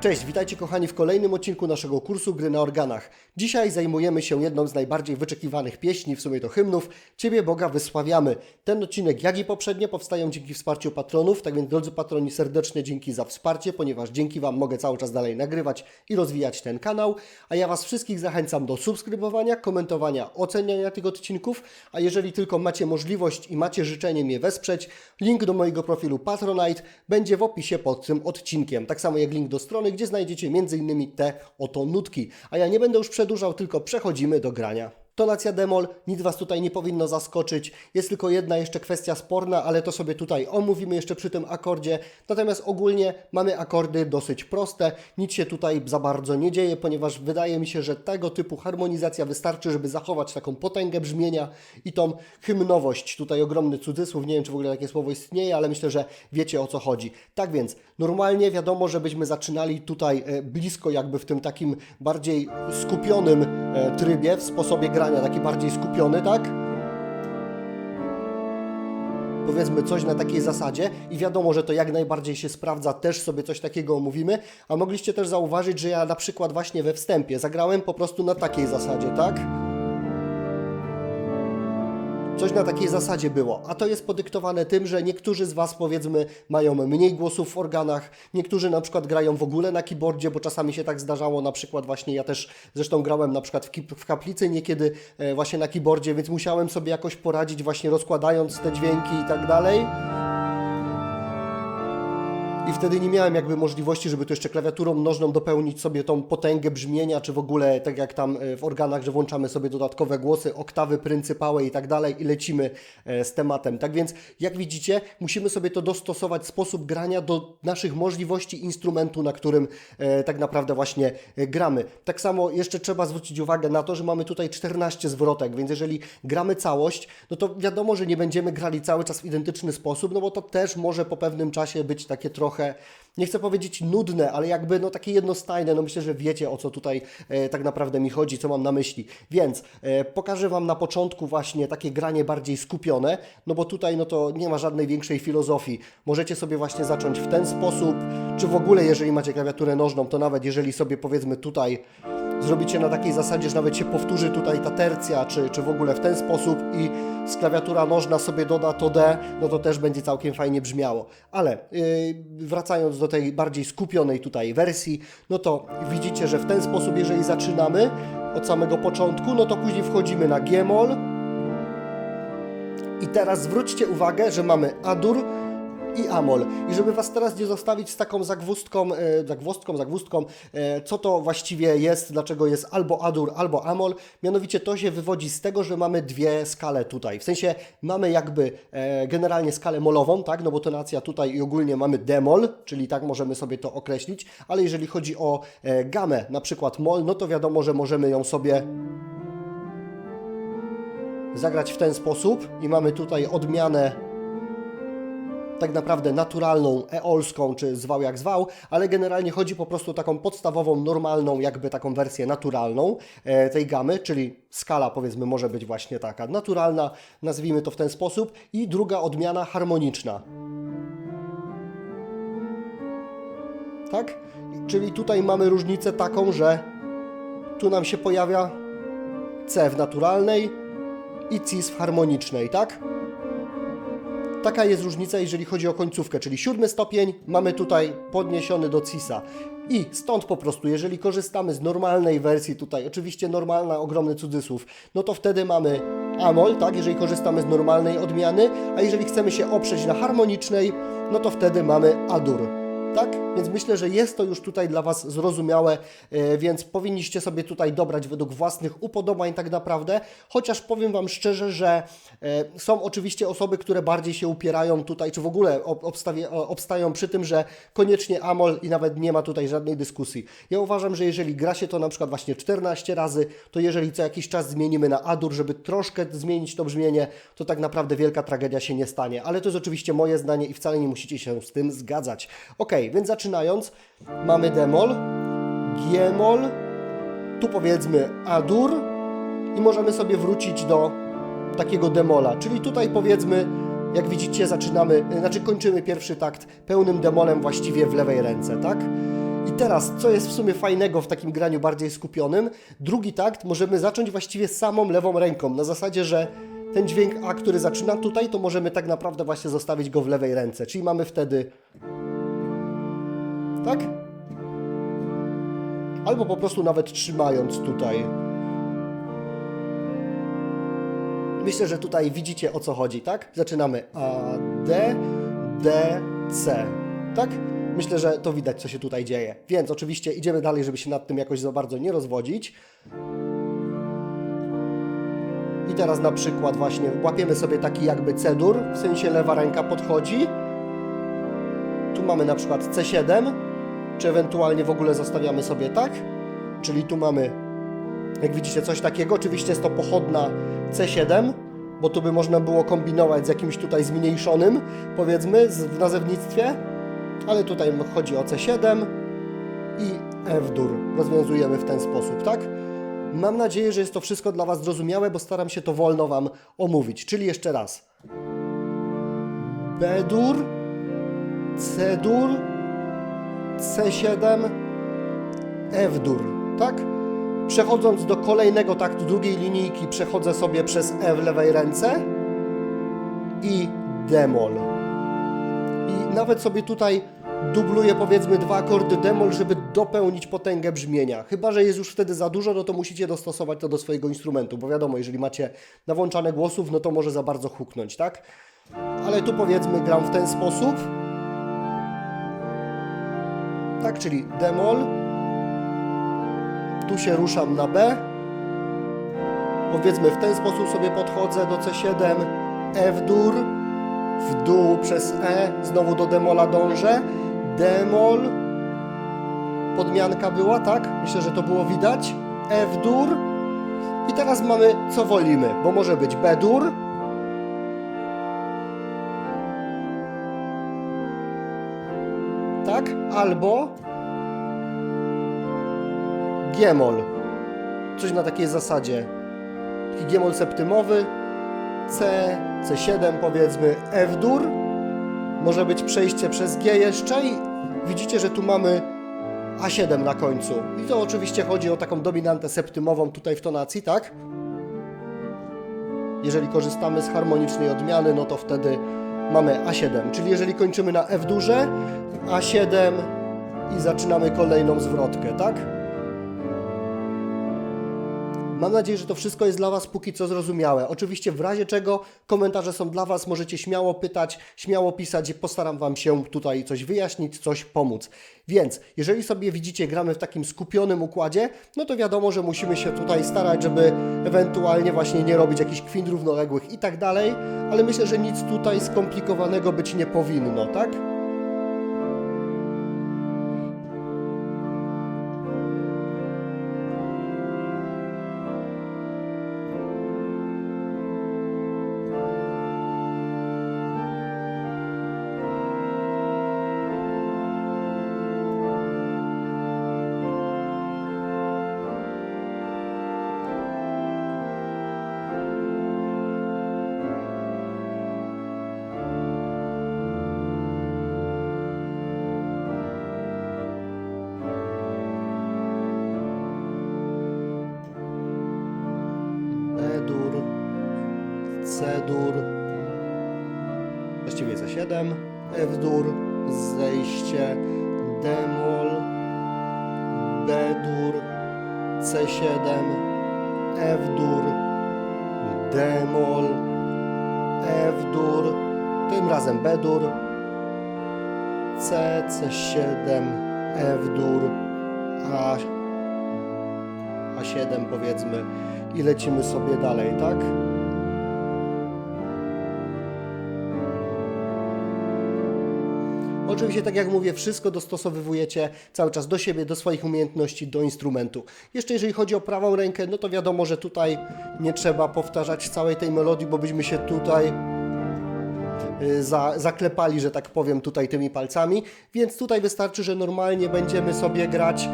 Cześć, witajcie kochani w kolejnym odcinku naszego kursu Gry na organach. Dzisiaj zajmujemy się jedną z najbardziej wyczekiwanych pieśni, w sumie to hymnów. Ciebie Boga wysławiamy. Ten odcinek, jak i poprzednie, powstają dzięki wsparciu patronów, tak więc drodzy patroni, serdeczne dzięki za wsparcie, ponieważ dzięki Wam mogę cały czas dalej nagrywać i rozwijać ten kanał. A ja Was wszystkich zachęcam do subskrybowania, komentowania, oceniania tych odcinków, a jeżeli tylko macie możliwość i macie życzenie mnie wesprzeć, link do mojego profilu Patronite będzie w opisie pod tym odcinkiem. Tak samo jak link do strony, gdzie znajdziecie m.in. te oto nutki. A ja nie będę już przedłużał, tylko przechodzimy do grania. Tonacja demol, nic Was tutaj nie powinno zaskoczyć. Jest tylko jedna jeszcze kwestia sporna, ale to sobie tutaj omówimy jeszcze przy tym akordzie. Natomiast ogólnie mamy akordy dosyć proste, nic się tutaj za bardzo nie dzieje, ponieważ wydaje mi się, że tego typu harmonizacja wystarczy, żeby zachować taką potęgę brzmienia i tą hymnowość. Tutaj ogromny cudzysłów, nie wiem czy w ogóle takie słowo istnieje, ale myślę, że wiecie o co chodzi. Tak więc, normalnie wiadomo, żebyśmy zaczynali tutaj e, blisko jakby w tym takim bardziej skupionym e, trybie, w sposobie grania, taki bardziej skupiony, tak? powiedzmy coś na takiej zasadzie i wiadomo, że to jak najbardziej się sprawdza, też sobie coś takiego omówimy, a mogliście też zauważyć, że ja na przykład właśnie we wstępie zagrałem po prostu na takiej zasadzie, tak? Coś na takiej zasadzie było, a to jest podyktowane tym, że niektórzy z Was powiedzmy mają mniej głosów w organach, niektórzy na przykład grają w ogóle na keyboardzie, bo czasami się tak zdarzało, na przykład właśnie ja też zresztą grałem na przykład w, kaplicy niekiedy e, właśnie na keyboardzie, więc musiałem sobie jakoś poradzić właśnie rozkładając te dźwięki i tak dalej. I wtedy nie miałem jakby możliwości, żeby tu jeszcze klawiaturą nożną dopełnić sobie tą potęgę brzmienia, czy w ogóle tak jak tam e, w organach, że włączamy sobie dodatkowe głosy, oktawy pryncypałe i tak dalej i lecimy e, z tematem. Tak więc jak widzicie, musimy sobie to dostosować sposób grania do naszych możliwości instrumentu, na którym e, tak naprawdę właśnie gramy. Tak samo jeszcze trzeba zwrócić uwagę na to, że mamy tutaj 14 zwrotek, więc jeżeli gramy całość, no to wiadomo, że nie będziemy grali cały czas w identyczny sposób, no bo to też może po pewnym czasie być takie trochę, nie chcę powiedzieć nudne, ale jakby no takie jednostajne, no myślę, że wiecie o co tutaj e, tak naprawdę mi chodzi, co mam na myśli. Więc e, pokażę Wam na początku właśnie takie granie bardziej skupione, no bo tutaj no to nie ma żadnej większej filozofii. Możecie sobie właśnie zacząć w ten sposób, czy w ogóle jeżeli macie klawiaturę nożną, to nawet jeżeli sobie powiedzmy tutaj zrobicie na takiej zasadzie, że nawet się powtórzy tutaj ta tercja, czy, czy w ogóle w ten sposób i z klawiatura nożna sobie doda to D, no to też będzie całkiem fajnie brzmiało. Ale yy, wracając do tej bardziej skupionej tutaj wersji, no to widzicie, że w ten sposób, jeżeli zaczynamy od samego początku, no to później wchodzimy na G-moll i teraz zwróćcie uwagę, że mamy A-dur, i Amol. I żeby Was teraz nie zostawić z taką zagwózdką, e, zagwózdką, e, co to właściwie jest, dlaczego jest albo Adur, albo Amol, mianowicie to się wywodzi z tego, że mamy dwie skale tutaj. W sensie mamy jakby e, generalnie skalę molową, tak, no bo tonacja tutaj i ogólnie mamy demol, czyli tak możemy sobie to określić, ale jeżeli chodzi o e, gamę, na przykład mol, no to wiadomo, że możemy ją sobie zagrać w ten sposób i mamy tutaj odmianę tak naprawdę naturalną, eolską, czy zwał jak zwał, ale generalnie chodzi po prostu o taką podstawową, normalną, jakby taką wersję naturalną e, tej gamy, czyli skala powiedzmy może być właśnie taka naturalna, nazwijmy to w ten sposób, i druga odmiana harmoniczna. Tak? Czyli tutaj mamy różnicę taką, że tu nam się pojawia C w naturalnej i Cis w harmonicznej, tak? Taka jest różnica, jeżeli chodzi o końcówkę, czyli siódmy stopień mamy tutaj podniesiony do Cisa. I stąd po prostu, jeżeli korzystamy z normalnej wersji tutaj, oczywiście normalna, ogromny cudzysłów, no to wtedy mamy Amol, tak, jeżeli korzystamy z normalnej odmiany, a jeżeli chcemy się oprzeć na harmonicznej, no to wtedy mamy Adur. Tak? Więc myślę, że jest to już tutaj dla Was zrozumiałe, e, więc powinniście sobie tutaj dobrać według własnych upodobań tak naprawdę, chociaż powiem Wam szczerze, że e, są oczywiście osoby, które bardziej się upierają tutaj, czy w ogóle ob- obstawie, obstają przy tym, że koniecznie Amol i nawet nie ma tutaj żadnej dyskusji. Ja uważam, że jeżeli gra się to na przykład właśnie 14 razy, to jeżeli co jakiś czas zmienimy na Adur, żeby troszkę zmienić to brzmienie, to tak naprawdę wielka tragedia się nie stanie. Ale to jest oczywiście moje zdanie i wcale nie musicie się z tym zgadzać. Ok, więc zaczynając, mamy demol, G-moll, tu powiedzmy Adur i możemy sobie wrócić do takiego demola, czyli tutaj powiedzmy, jak widzicie, zaczynamy, znaczy kończymy pierwszy takt pełnym demolem właściwie w lewej ręce, tak? I teraz, co jest w sumie fajnego w takim graniu bardziej skupionym, drugi takt możemy zacząć właściwie samą lewą ręką, na zasadzie, że ten dźwięk A, który zaczyna tutaj, to możemy tak naprawdę właśnie zostawić go w lewej ręce, czyli mamy wtedy... Tak? Albo po prostu nawet trzymając tutaj. Myślę, że tutaj widzicie o co chodzi, tak? Zaczynamy A, D, D, C. Tak? Myślę, że to widać, co się tutaj dzieje. Więc oczywiście idziemy dalej, żeby się nad tym jakoś za bardzo nie rozwodzić. I teraz na przykład właśnie łapiemy sobie taki jakby C-dur, w sensie lewa ręka podchodzi. Tu mamy na przykład C7, czy ewentualnie w ogóle zostawiamy sobie tak. Czyli tu mamy, jak widzicie, coś takiego. Oczywiście jest to pochodna C7, bo tu by można było kombinować z jakimś tutaj zmniejszonym, powiedzmy, w nazewnictwie. Ale tutaj chodzi o C7 i F-dur. Rozwiązujemy w ten sposób, tak? Mam nadzieję, że jest to wszystko dla Was zrozumiałe, bo staram się to wolno Wam omówić. Czyli jeszcze raz. B-dur, C-dur, C7, F-dur, tak? Przechodząc do kolejnego taktu drugiej linijki, przechodzę sobie przez E w lewej ręce i demol. I nawet sobie tutaj dubluję powiedzmy dwa akordy demol, żeby dopełnić potęgę brzmienia. Chyba, że jest już wtedy za dużo, no to musicie dostosować to do swojego instrumentu, bo wiadomo, jeżeli macie nawłączane głosów, no to może za bardzo huknąć, tak? Ale tu powiedzmy gram w ten sposób. Tak, czyli demol. Tu się ruszam na B. Powiedzmy w ten sposób sobie podchodzę do C7, F-dur, w dół przez E, znowu do demola dążę, demol, podmianka była, tak? Myślę, że to było widać, F-dur i teraz mamy co wolimy, bo może być B-dur, tak? Albo G-mol, coś na takiej zasadzie, taki G-mol septymowy, C, C7 powiedzmy, F-dur. Może być przejście przez G jeszcze i widzicie, że tu mamy A7 na końcu. I to oczywiście chodzi o taką dominantę septymową tutaj w tonacji, tak? Jeżeli korzystamy z harmonicznej odmiany, no to wtedy mamy A7. Czyli jeżeli kończymy na F-durze, A7 i zaczynamy kolejną zwrotkę, tak? Mam nadzieję, że to wszystko jest dla Was póki co zrozumiałe. Oczywiście w razie czego komentarze są dla Was, możecie śmiało pytać, śmiało pisać, postaram Wam się tutaj coś wyjaśnić, coś pomóc. Więc jeżeli sobie widzicie, gramy w takim skupionym układzie, no to wiadomo, że musimy się tutaj starać, żeby ewentualnie właśnie nie robić jakichś kwint równoległych i tak dalej, ale myślę, że nic tutaj skomplikowanego być nie powinno, tak? E-dur, C-dur, właściwie C7, F-dur, zejście, demol, B-dur, C7, F-dur, demol, F-dur, tym razem B-dur, C, C7, F-dur, A, A7 powiedzmy i lecimy sobie dalej, tak? Oczywiście, tak jak mówię, wszystko dostosowujecie cały czas do siebie, do swoich umiejętności, do instrumentu. Jeszcze jeżeli chodzi o prawą rękę, no to wiadomo, że tutaj nie trzeba powtarzać całej tej melodii, bo byśmy się tutaj y, za, zaklepali, że tak powiem, tutaj tymi palcami, więc tutaj wystarczy, że normalnie będziemy sobie grać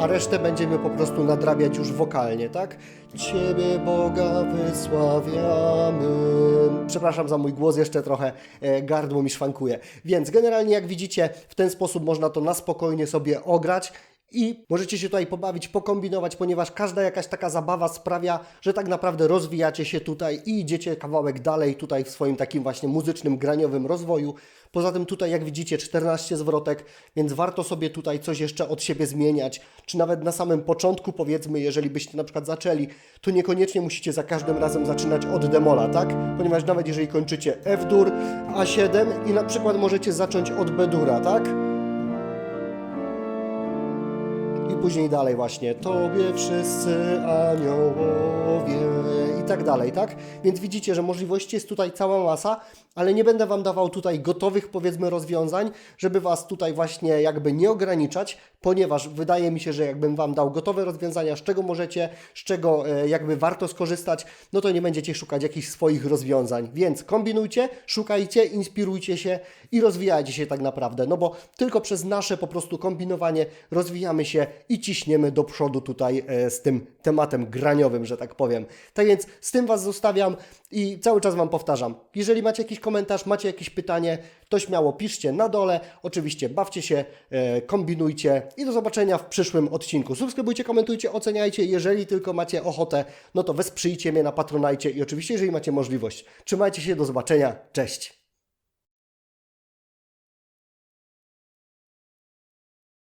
a resztę będziemy po prostu nadrabiać już wokalnie, tak? Ciebie Boga wysławiamy. Przepraszam za mój głos, jeszcze trochę e, gardło mi szwankuje. Więc generalnie jak widzicie, w ten sposób można to na spokojnie sobie ograć. I możecie się tutaj pobawić, pokombinować, ponieważ każda jakaś taka zabawa sprawia, że tak naprawdę rozwijacie się tutaj i idziecie kawałek dalej tutaj w swoim takim właśnie muzycznym, graniowym rozwoju. Poza tym tutaj, jak widzicie, 14 zwrotek, więc warto sobie tutaj coś jeszcze od siebie zmieniać, czy nawet na samym początku, powiedzmy, jeżeli byście na przykład zaczęli, to niekoniecznie musicie za każdym razem zaczynać od demola, tak? Ponieważ nawet jeżeli kończycie F-dur, A7 i na przykład możecie zacząć od B-dura, tak? Później dalej właśnie Tobie wszyscy aniołowie i tak dalej, tak? Więc widzicie, że możliwości jest tutaj cała masa, ale nie będę Wam dawał tutaj gotowych powiedzmy rozwiązań, żeby Was tutaj właśnie jakby nie ograniczać, ponieważ wydaje mi się, że jakbym Wam dał gotowe rozwiązania, z czego możecie, z czego e, jakby warto skorzystać, no to nie będziecie szukać jakichś swoich rozwiązań. Więc kombinujcie, szukajcie, inspirujcie się i rozwijajcie się tak naprawdę, no bo tylko przez nasze po prostu kombinowanie rozwijamy się i ciśniemy do przodu tutaj e, z tym tematem graniowym, że tak powiem. Tak więc z tym Was zostawiam i cały czas Wam powtarzam. Jeżeli macie jakiś komentarz, macie jakieś pytanie, to śmiało piszcie na dole. Oczywiście bawcie się, e, kombinujcie i do zobaczenia w przyszłym odcinku. Subskrybujcie, komentujcie, oceniajcie. Jeżeli tylko macie ochotę, no to wesprzyjcie mnie na Patronajcie i oczywiście, jeżeli macie możliwość. Trzymajcie się, do zobaczenia. Cześć!